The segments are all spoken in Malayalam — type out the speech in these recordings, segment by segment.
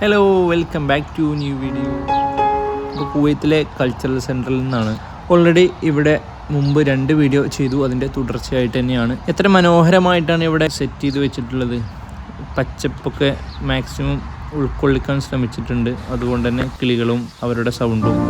Hello welcome back to new video ഇപ്പോൾ കുവൈത്തിലെ കൾച്ചറൽ സെന്ററിൽ നിന്നാണ്. ഓൾറെഡി ഇവിടെ മുമ്പ് രണ്ട് വീഡിയോ ചെയ്തു. അതിന്റെ തുടർച്ചയായിട്ട് തന്നെയാണ്. എത്ര മനോഹരമായിട്ടാണ് ഇവിടെ സെറ്റ് ചെയ്ത് വെച്ചിട്ടുള്ളത്. പച്ചപ്പൊക്കെ മാക്സിമം ഉൾക്കൊള്ളിക്കാൻ ശ്രമിച്ചിട്ടുണ്ട്. അതുകൊണ്ട് തന്നെ കിളികളും അവരുടെ സൗണ്ടും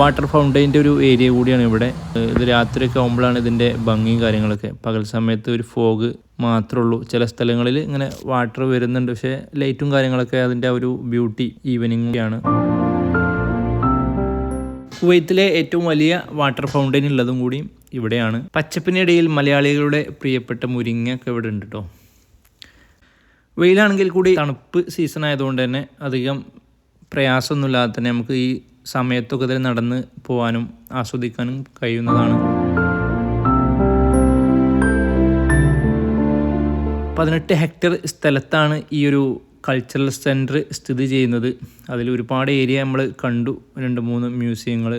വാട്ടർ ഫൗണ്ടൈന്റെ ഒരു ഏരിയ കൂടിയാണ് ഇവിടെ. ഇത് രാത്രിയൊക്കെ ആകുമ്പോഴാണ് ഇതിന്റെ ഭംഗിയും കാര്യങ്ങളൊക്കെ. പകൽ സമയത്ത് ഒരു ഫോഗ് മാത്രമേ ഉള്ളൂ ചില സ്ഥലങ്ങളിൽ ഇങ്ങനെ വാട്ടർ വരുന്നുണ്ട്. പക്ഷേ ലൈറ്റും കാര്യങ്ങളൊക്കെ അതിന്റെ ഒരു ബ്യൂട്ടി ഈവനിങ്ങാണ് കുവൈത്തിലെ ഏറ്റവും വലിയ വാട്ടർ ഫൗണ്ടൈൻ ഉള്ളതും കൂടി ഇവിടെയാണ്. പച്ചപ്പിനിടയിൽ മലയാളികളുടെ പ്രിയപ്പെട്ട മുരിങ്ങ ഒക്കെ ഇവിടെ ഉണ്ട് കേട്ടോ വെയിലാണെങ്കിൽ കൂടി തണുപ്പ് സീസൺ ആയതുകൊണ്ട് തന്നെ അധികം പ്രയാസമൊന്നുമില്ലാതെ തന്നെ നമുക്ക് ഈ സമയത്തൊക്കെ ഇതിൽ നടന്ന് പോകാനും ആസ്വദിക്കാനും കഴിയുന്നതാണ്. പതിനെട്ട് ഹെക്ടർ സ്ഥലത്താണ് ഈ ഒരു കൾച്ചറൽ സെന്റർ സ്ഥിതി ചെയ്യുന്നത്. അതിൽ ഒരുപാട് ഏരിയ നമ്മൾ കണ്ടു. രണ്ട് മൂന്ന് മ്യൂസിയങ്ങൾ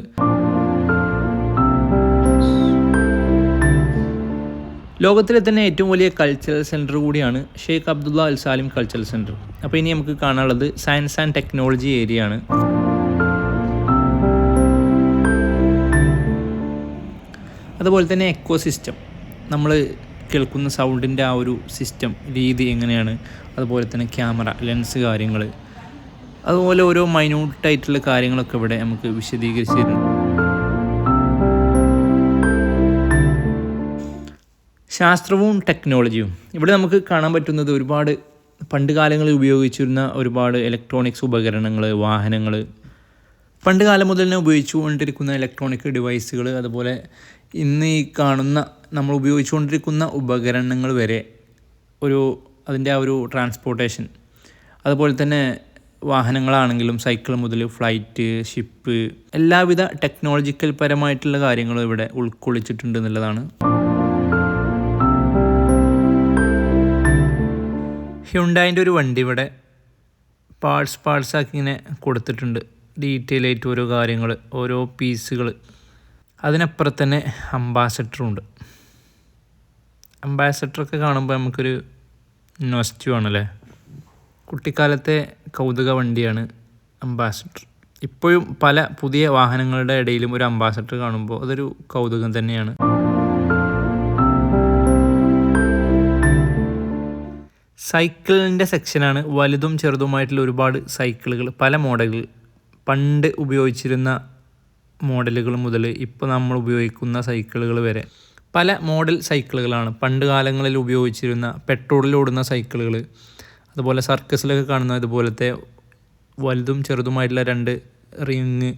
ലോകത്തിലെ തന്നെ ഏറ്റവും വലിയ കൾച്ചറൽ സെന്റർ കൂടിയാണ് Sheikh Abdullah Al Salem cultural centre അപ്പോൾ ഇനി നമുക്ക് കാണാനുള്ളത് സയൻസ് ആൻഡ് ടെക്നോളജി ഏരിയ ആണ്. അതുപോലെ തന്നെ എക്കോ സിസ്റ്റം നമ്മൾ കേൾക്കുന്ന സൗണ്ടിന്റെ ആ ഒരു സിസ്റ്റം രീതി എങ്ങനെയാണ്? അതുപോലെ തന്നെ ക്യാമറ ലെൻസ് കാര്യങ്ങൾ അതുപോലെ ഓരോ മൈന്യൂട്ടായിട്ടുള്ള കാര്യങ്ങളൊക്കെ ഇവിടെ നമുക്ക് വിശദീകരിച്ച് ശാസ്ത്രവും ടെക്നോളജിയും ഇവിടെ നമുക്ക് കാണാൻ പറ്റുന്നത് ഒരുപാട് പണ്ട് കാലങ്ങളിൽ ഉപയോഗിച്ചിരുന്ന ഒരുപാട് ഇലക്ട്രോണിക്സ് ഉപകരണങ്ങൾ വാഹനങ്ങൾ പണ്ട് കാലം മുതൽ തന്നെ ഉപയോഗിച്ചുകൊണ്ടിരിക്കുന്ന ഇലക്ട്രോണിക് ഡിവൈസുകൾ അതുപോലെ ഇന്ന് ഈ കാണുന്ന നമ്മൾ ഉപയോഗിച്ചുകൊണ്ടിരിക്കുന്ന ഉപകരണങ്ങൾ വരെ ഒരു അതിന്റെ ആ ഒരു ട്രാൻസ്പോർട്ടേഷൻ അതുപോലെ തന്നെ വാഹനങ്ങളാണെങ്കിലും സൈക്കിൾ മുതൽ ഫ്ലൈറ്റ് ഷിപ്പ് എല്ലാവിധ ടെക്നോളജിക്കൽ പരമായിട്ടുള്ള കാര്യങ്ങളും ഇവിടെ ഉൾക്കൊള്ളിച്ചിട്ടുണ്ട് എന്നുള്ളതാണ്. ഹ്യുണ്ടായിന്റെ ഒരു വണ്ടി ഇവിടെ പാർട്സ് പാർട്സ് ആക്കി ഇങ്ങനെ കൊടുത്തിട്ടുണ്ട്. ഡീറ്റെയിൽ ആയിട്ട് ഓരോ കാര്യങ്ങൾ ഓരോ പീസുകൾ അതിനപ്പുറത്ത് തന്നെ അംബാസഡറും ഉണ്ട്. അംബാസഡറൊക്കെ കാണുമ്പോൾ നമുക്കൊരു നൊസ്റ്റു ആണല്ലേ? കുട്ടിക്കാലത്തെ കൗതുക വണ്ടിയാണ് അംബാസഡർ ഇപ്പോഴും പല പുതിയ വാഹനങ്ങളുടെ ഇടയിലും ഒരു അംബാസഡർ കാണുമ്പോൾ അതൊരു കൗതുകം തന്നെയാണ്. സൈക്കിളിന്റെ സെക്ഷനാണ് വലുതും ചെറുതുമായിട്ടുള്ള ഒരുപാട് സൈക്കിളുകൾ പല മോഡലുകൾ പണ്ട് ഉപയോഗിച്ചിരുന്ന മോഡലുകൾ മുതൽ ഇപ്പോൾ നമ്മൾ ഉപയോഗിക്കുന്ന സൈക്കിളുകൾ വരെ. പല മോഡൽ സൈക്കിളുകളാണ്. പണ്ട് കാലങ്ങളിൽ ഉപയോഗിച്ചിരുന്ന പെട്രോളിലോടുന്ന സൈക്കിളുകൾ അതുപോലെ സർക്കസിലൊക്കെ കാണുന്ന ഇതുപോലത്തെ വലുതും ചെറുതുമായിട്ടുള്ള രണ്ട് റിങ്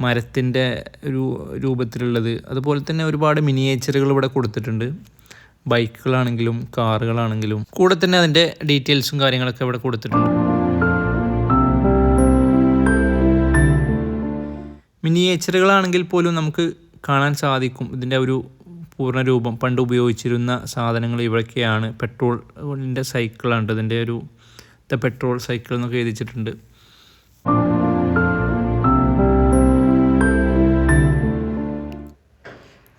മരത്തിന്റെ ഒരു രൂപത്തിലുള്ളത്. അതുപോലെ തന്നെ ഒരുപാട് മിനിയേച്ചറുകൾ ഇവിടെ കൊടുത്തിട്ടുണ്ട്. ബൈക്കുകളാണെങ്കിലും കാറുകളാണെങ്കിലും. കൂടെ തന്നെ അതിന്റെ ഡീറ്റെയിൽസും കാര്യങ്ങളൊക്കെ ഇവിടെ കൊടുത്തിട്ടുണ്ട്. മിനിയേച്ചറുകളാണെങ്കിൽ പോലും നമുക്ക് കാണാൻ സാധിക്കും. ഇതിന്റെ ഒരു പൂർണ രൂപം പണ്ട് ഉപയോഗിച്ചിരുന്ന സാധനങ്ങൾ ഇവയൊക്കെയാണ് പെട്രോളിന്റെ സൈക്കിളാണ്. ഇതിന്റെ ഒരു ദ പെട്രോൾ സൈക്കിൾ എന്നൊക്കെ എഴുതിച്ചിട്ടുണ്ട്.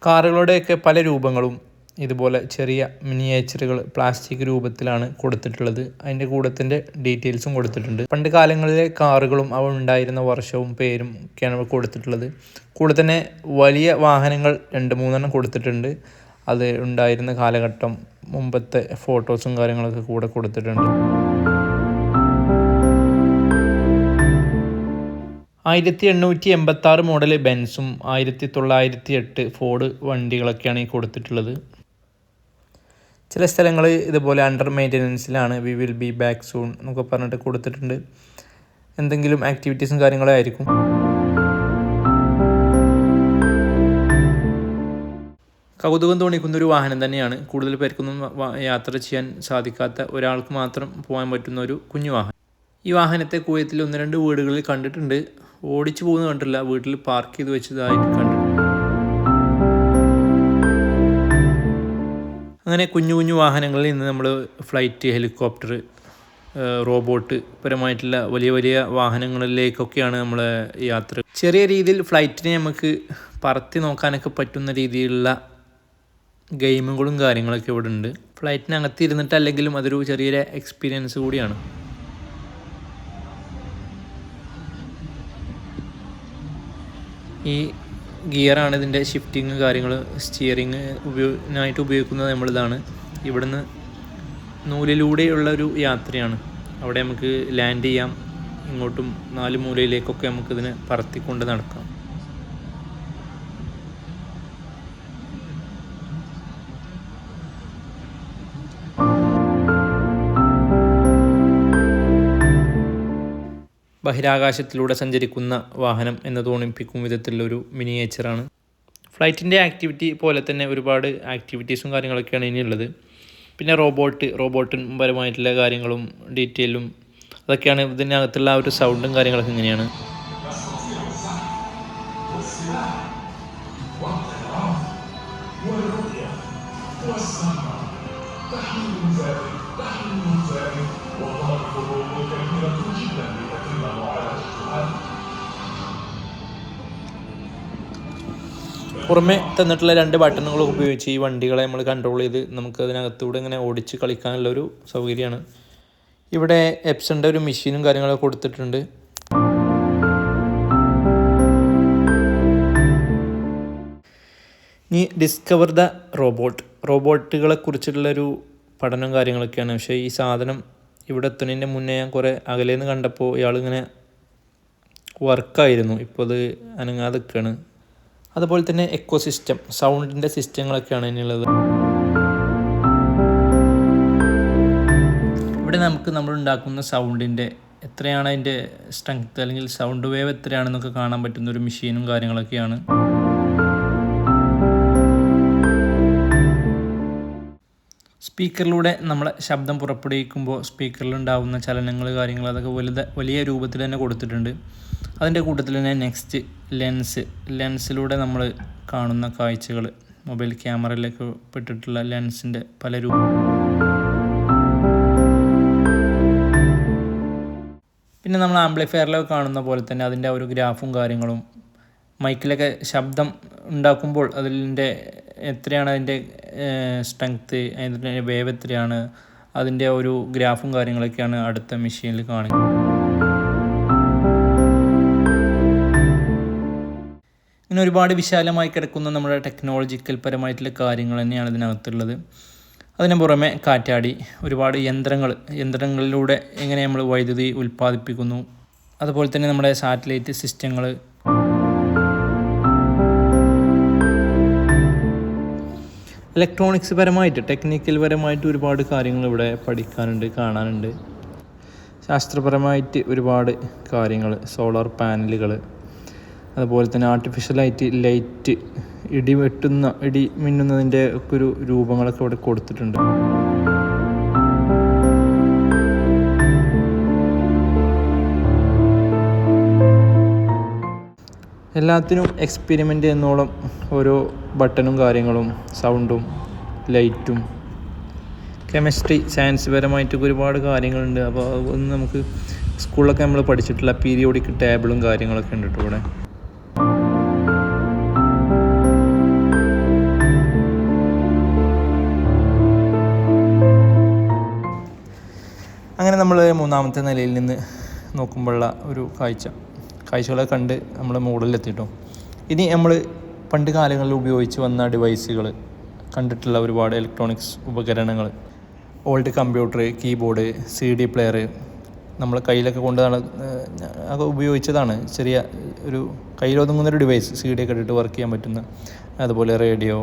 കാറുകളുടെയൊക്കെ പല രൂപങ്ങളും ഇതുപോലെ ചെറിയ മിനിയേച്ചറുകൾ പ്ലാസ്റ്റിക് രൂപത്തിലാണ് കൊടുത്തിട്ടുള്ളത്. അതിന്റെ കൂടത്തിന്റെ ഡീറ്റെയിൽസും കൊടുത്തിട്ടുണ്ട്. പണ്ട് കാലങ്ങളിലെ കാറുകളും അവ ഉണ്ടായിരുന്ന വർഷവും പേരും ഒക്കെയാണ് കൊടുത്തിട്ടുള്ളത്. കൂടെ തന്നെ വലിയ വാഹനങ്ങൾ രണ്ട് മൂന്നെണ്ണം കൊടുത്തിട്ടുണ്ട്. അത് ഉണ്ടായിരുന്ന കാലഘട്ടം മുമ്പത്തെ ഫോട്ടോസും കാര്യങ്ങളൊക്കെ കൂടെ കൊടുത്തിട്ടുണ്ട്. ആയിരത്തി എണ്ണൂറ്റി എൺപത്തി ആറ് മോഡൽ ബെൻസും ആയിരത്തി തൊള്ളായിരത്തി എട്ട് ഫോർഡ് വണ്ടികളൊക്കെയാണ് ഈ കൊടുത്തിട്ടുള്ളത്. ചില സ്ഥലങ്ങൾ ഇതുപോലെ under മെയിന്റനൻസിലാണ് we will be back soon എന്നൊക്കെ പറഞ്ഞിട്ട് കൊടുത്തിട്ടുണ്ട്. എന്തെങ്കിലും ആക്ടിവിറ്റീസും കാര്യങ്ങളും ആയിരിക്കും. കൗതുകം തോന്നിക്കുന്ന ഒരു വാഹനം തന്നെയാണ്. കൂടുതൽ പേർക്കൊന്നും യാത്ര ചെയ്യാൻ സാധിക്കാത്ത ഒരാൾക്ക് മാത്രം പോകാൻ പറ്റുന്ന ഒരു കുഞ്ഞു വാഹനം. ഈ വാഹനത്തെ കുവൈത്തിൽ ഒന്ന് രണ്ട് വീടുകളിൽ കണ്ടിട്ടുണ്ട്. ഓടിച്ചു പോകുന്ന കണ്ടിട്ടില്ല. വീട്ടിൽ പാർക്ക് ചെയ്ത് വെച്ചതായിട്ട് കണ്ടിട്ടുണ്ട്. അങ്ങനെ കുഞ്ഞു കുഞ്ഞു വാഹനങ്ങളിൽ നിന്ന് നമ്മൾ ഫ്ലൈറ്റ് ഹെലികോപ്റ്റർ റോബോട്ട് പരമായിട്ടുള്ള വലിയ വലിയ വാഹനങ്ങളിലേക്കൊക്കെയാണ് നമ്മൾ യാത്ര. ചെറിയ രീതിയിൽ ഫ്ലൈറ്റിനെ നമുക്ക് പറത്തി നോക്കാനൊക്കെ പറ്റുന്ന രീതിയിലുള്ള ഗെയിമുകളും കാര്യങ്ങളൊക്കെ ഇവിടെ ഉണ്ട്. ഫ്ലൈറ്റിനകത്ത് ഇരുന്നിട്ടല്ലെങ്കിലും അതൊരു ചെറിയൊരു എക്സ്പീരിയൻസ് കൂടിയാണ്. ഈ ഗിയറാണ് ഇതിന്റെ ഷിഫ്റ്റിങ് കാര്യങ്ങൾ സ്റ്റിയറിങ് ഉപയോഗിനായിട്ട് ഉപയോഗിക്കുന്നത് നമ്മളിതാണ്. ഇവിടുന്ന് നൂലിലൂടെയുള്ള ഒരു യാത്രയാണ്. അവിടെ നമുക്ക് ലാൻഡ് ചെയ്യാം. ഇങ്ങോട്ടും നാല് മൂലയിലേക്കൊക്കെ നമുക്കിതിനെ പറത്തിക്കൊണ്ട് നടക്കാം. ബഹിരാകാശത്തിലൂടെ സഞ്ചരിക്കുന്ന വാഹനം എന്ന് തോന്നിപ്പിക്കും വിധത്തിലുള്ളൊരു മിനിയേച്ചറാണ്. ഫ്ലൈറ്റിന്റെ ആക്ടിവിറ്റി പോലെ തന്നെ ഒരുപാട് ആക്ടിവിറ്റീസും കാര്യങ്ങളൊക്കെയാണ് ഇനിയുള്ളത്. പിന്നെ റോബോട്ട് റോബോട്ടിൻ പരമായിട്ടുള്ള കാര്യങ്ങളും ഡീറ്റെയിലും അതൊക്കെയാണ് ഇതിനകത്തുള്ള ആ ഒരു സൗണ്ടും കാര്യങ്ങളൊക്കെ ഇങ്ങനെയാണ്. പുറമെ തന്നിട്ടുള്ള രണ്ട് ബട്ടണുകൾ ഉപയോഗിച്ച് ഈ വണ്ടികളെ നമ്മൾ കൺട്രോൾ ചെയ്ത് നമുക്ക് അതിനകത്തൂടെ ഇങ്ങനെ ഓടിച്ച് കളിക്കാനുള്ള ഒരു സൗകര്യമാണ്. ഇവിടെ എപ്സന്റെ ഒരു മെഷീനും കാര്യങ്ങളൊക്കെ കൊടുത്തിട്ടുണ്ട്. ഇനി ഡിസ്കവർ ദ റോബോട്ട് റോബോട്ടുകളെ കുറിച്ചിട്ടുള്ളൊരു പഠനം കാര്യങ്ങളൊക്കെയാണ്. പക്ഷേ ഈ സാധനം ഇവിടെ എത്തുന്നതിന്റെ മുന്നേ ഞാൻ കുറേ അകലേന്ന് കണ്ടപ്പോൾ ഇയാളിങ്ങനെ വർക്കായിരുന്നു. ഇപ്പോൾ അത് അനങ്ങാതെ നിൽക്കുകയാണ് അതുപോലെ തന്നെ എക്കോ സിസ്റ്റം സൗണ്ടിന്റെ സിസ്റ്റങ്ങളൊക്കെയാണ് ഇനിയുള്ളത്. ഇവിടെ നമുക്ക് നമ്മൾ ഉണ്ടാക്കുന്ന സൗണ്ടിന്റെ എത്രയാണ് അതിന്റെ സ്ട്രെങ്ത് അല്ലെങ്കിൽ സൗണ്ട് വേവ് എത്രയാണെന്നൊക്കെ കാണാൻ പറ്റുന്ന ഒരു മെഷീനും കാര്യങ്ങളൊക്കെയാണ്. സ്പീക്കറിലൂടെ നമ്മൾ ശബ്ദം പുറപ്പെടുവിക്കുമ്പോൾ സ്പീക്കറിൽ ഉണ്ടാകുന്ന ചലനങ്ങൾ കാര്യങ്ങൾ അതൊക്കെ വലുത് വലിയ രൂപത്തിൽ തന്നെ കൊടുത്തിട്ടുണ്ട്. അതിന്റെ കൂട്ടത്തിൽ തന്നെ നെക്സ്റ്റ് ലെൻസ് ലെൻസിലൂടെ നമ്മൾ കാണുന്ന കാഴ്ചകൾ മൊബൈൽ ക്യാമറയിലേക്ക് പെട്ടിട്ടുള്ള ലെൻസിന്റെ പല രൂപ പിന്നെ നമ്മൾ ആംപ്ലിഫയറിലൊക്കെ കാണുന്ന പോലെ തന്നെ അതിന്റെ ഒരു ഗ്രാഫും കാര്യങ്ങളും മൈക്കിലൊക്കെ ശബ്ദം ഉണ്ടാക്കുമ്പോൾ അതിന്റെ എത്രയാണ് അതിന്റെ സ്ട്രെങ്ത്ത് അതിന്റെ വേവ് എത്രയാണ്? അതിന്റെ ഒരു ഗ്രാഫും കാര്യങ്ങളൊക്കെയാണ് അടുത്ത മെഷീനിൽ കാണുക ഇങ്ങനെ ഒരുപാട് വിശാലമായി കിടക്കുന്ന നമ്മുടെ ടെക്നോളജിക്കൽ പരമായിട്ടുള്ള കാര്യങ്ങൾ തന്നെയാണ് ഇതിനകത്തുള്ളത്. അതിന് പുറമെ കാറ്റാടി ഒരുപാട് യന്ത്രങ്ങൾ യന്ത്രങ്ങളിലൂടെ എങ്ങനെ നമ്മൾ വൈദ്യുതി ഉൽപ്പാദിപ്പിക്കുന്നു? അതുപോലെ തന്നെ നമ്മുടെ സാറ്റലൈറ്റ് സിസ്റ്റങ്ങൾ ഇലക്ട്രോണിക്സ് പരമായിട്ട് ടെക്നിക്കൽ പരമായിട്ട് ഒരുപാട് കാര്യങ്ങൾ ഇവിടെ പഠിക്കാനുണ്ട് കാണാനുണ്ട്. ശാസ്ത്രപരമായിട്ട് ഒരുപാട് കാര്യങ്ങൾ സോളാർ പാനലുകൾ അതുപോലെ തന്നെ ആർട്ടിഫിഷ്യലായിട്ട് ലൈറ്റ് ഇടി വെട്ടുന്ന ഇടി മിന്നുന്നതിന്റെ ഒക്കെ ഒരു രൂപങ്ങളൊക്കെ ഇവിടെ കൊടുത്തിട്ടുണ്ട്. എല്ലാത്തിനും എക്സ്പെരിമെന്റ് എന്നോളം ഓരോ ബട്ടണും കാര്യങ്ങളും സൗണ്ടും ലൈറ്റും കെമിസ്ട്രി സയൻസ് പരമായിട്ടൊക്കെ ഒരുപാട് കാര്യങ്ങളുണ്ട്. അപ്പോൾ അതൊന്നും നമുക്ക് സ്കൂളിലൊക്കെ നമ്മൾ പഠിച്ചിട്ടുള്ള പീരിയോഡിക് ടേബിളും കാര്യങ്ങളൊക്കെ ഉണ്ട് കേട്ടോ ഇവിടെ. അങ്ങനെ നമ്മൾ മൂന്നാമത്തെ നിലയിൽ നിന്ന് നോക്കുമ്പോഴുള്ള ഒരു കാഴ്ച. കാഴ്ചകളെ കണ്ട് നമ്മൾ മുകളിലെത്തിട്ടോ ഇനി നമ്മൾ പണ്ട് കാലങ്ങളിൽ ഉപയോഗിച്ച് വന്ന ഡിവൈസുകൾ കണ്ടിട്ടുള്ള ഒരുപാട് ഇലക്ട്രോണിക്സ് ഉപകരണങ്ങൾ old computer keyboard C D player നമ്മൾ കയ്യിലൊക്കെ കൊണ്ട് അത് ഉപയോഗിച്ചതാണ്. ചെറിയ ഒരു കയ്യിലൊതുങ്ങുന്ന ഒരു ഡിവൈസ് സി ഡി ഒക്കെ ഇട്ടിട്ട് വർക്ക് ചെയ്യാൻ പറ്റുന്ന. അതുപോലെ റേഡിയോ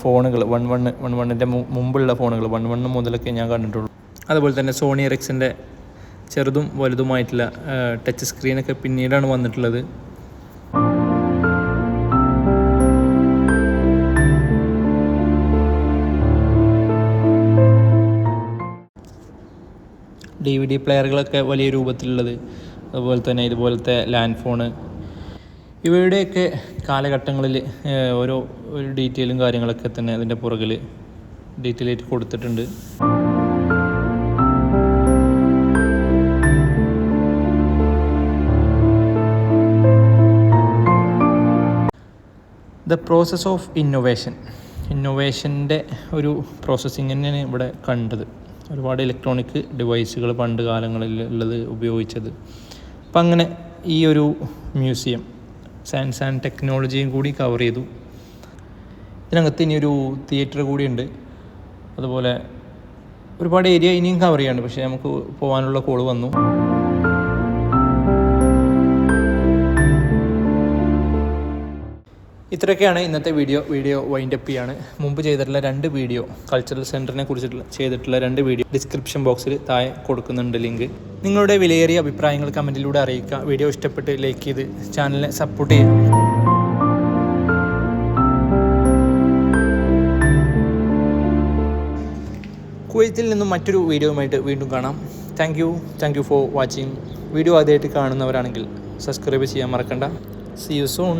ഫോണുകൾ വൺ വൺ വൺ വണ്ണിന്റെ മുമ്പുള്ള ഫോണുകൾ വൺ വൺ മുതലൊക്കെ ഞാൻ കണ്ടിട്ടുള്ളൂ. അതുപോലെ തന്നെ സോണി എറിക്സിന്റെ ചെറുതും വലുതുമായിട്ടുള്ള ടച്ച് സ്ക്രീനൊക്കെ പിന്നീടാണ് വന്നിട്ടുള്ളത്. ഡി വി ഡി പ്ലെയറുകളൊക്കെ വലിയ രൂപത്തിലുള്ളത്. അതുപോലെ തന്നെ ഇതുപോലത്തെ ലാൻഡ് ഫോണ്. ഇവയുടെയൊക്കെ കാലഘട്ടങ്ങളിൽ ഓരോ ഒരു ഡീറ്റെയിലും കാര്യങ്ങളൊക്കെ തന്നെ അതിന്റെ പുറകിൽ ഡീറ്റെയിൽ ആയിട്ട് കൊടുത്തിട്ടുണ്ട്. ദ പ്രോസസ് ഓഫ് ഇന്നൊവേഷൻ ഇന്നൊവേഷന്റെ ഒരു പ്രോസസ്സിങ് തന്നെയാണ് ഇവിടെ കണ്ടത്. ഒരുപാട് ഇലക്ട്രോണിക് ഡിവൈസുകൾ പണ്ട് കാലങ്ങളിൽ ഉള്ളത് ഉപയോഗിച്ചത്. അപ്പം അങ്ങനെ ഈ ഒരു മ്യൂസിയം സയൻസ് ആൻഡ് ടെക്നോളജിയും കൂടി കവർ ചെയ്തു. ഇതിനകത്ത് ഇനിയൊരു തിയേറ്റർ കൂടിയുണ്ട്. അതുപോലെ ഒരുപാട് ഏരിയ ഇനിയും കവർ ചെയ്യാണ്ട് പക്ഷേ നമുക്ക് പോകാനുള്ള കോൾ വന്നു. ഇത്രയൊക്കെയാണ് ഇന്നത്തെ വീഡിയോ വീഡിയോ വൈൻഡ് അപ്പ് ചെയ്യാണ്. മുമ്പ് ചെയ്തിട്ടുള്ള രണ്ട് വീഡിയോ കൾച്ചറൽ സെന്ററിനെ കുറിച്ചിട്ടുള്ള ചെയ്തിട്ടുള്ള രണ്ട് വീഡിയോ ഡിസ്ക്രിപ്ഷൻ ബോക്സിൽ താഴെ കൊടുക്കുന്നുണ്ട് ലിങ്ക് നിങ്ങളുടെ വിലയേറിയ അഭിപ്രായങ്ങൾ കമന്റിലൂടെ അറിയിക്കുക. വീഡിയോ ഇഷ്ടപ്പെട്ട് ലൈക്ക് ചെയ്ത് ചാനലിനെ സപ്പോർട്ട് ചെയ്യുക. കുവൈത്തിൽ നിന്നും മറ്റൊരു വീഡിയോയുമായിട്ട് വീണ്ടും കാണാം. Thank you thank you for watching video ആദ്യമായിട്ട് കാണുന്നവരാണെങ്കിൽ സബ്സ്ക്രൈബ് ചെയ്യാൻ മറക്കണ്ട. C you soon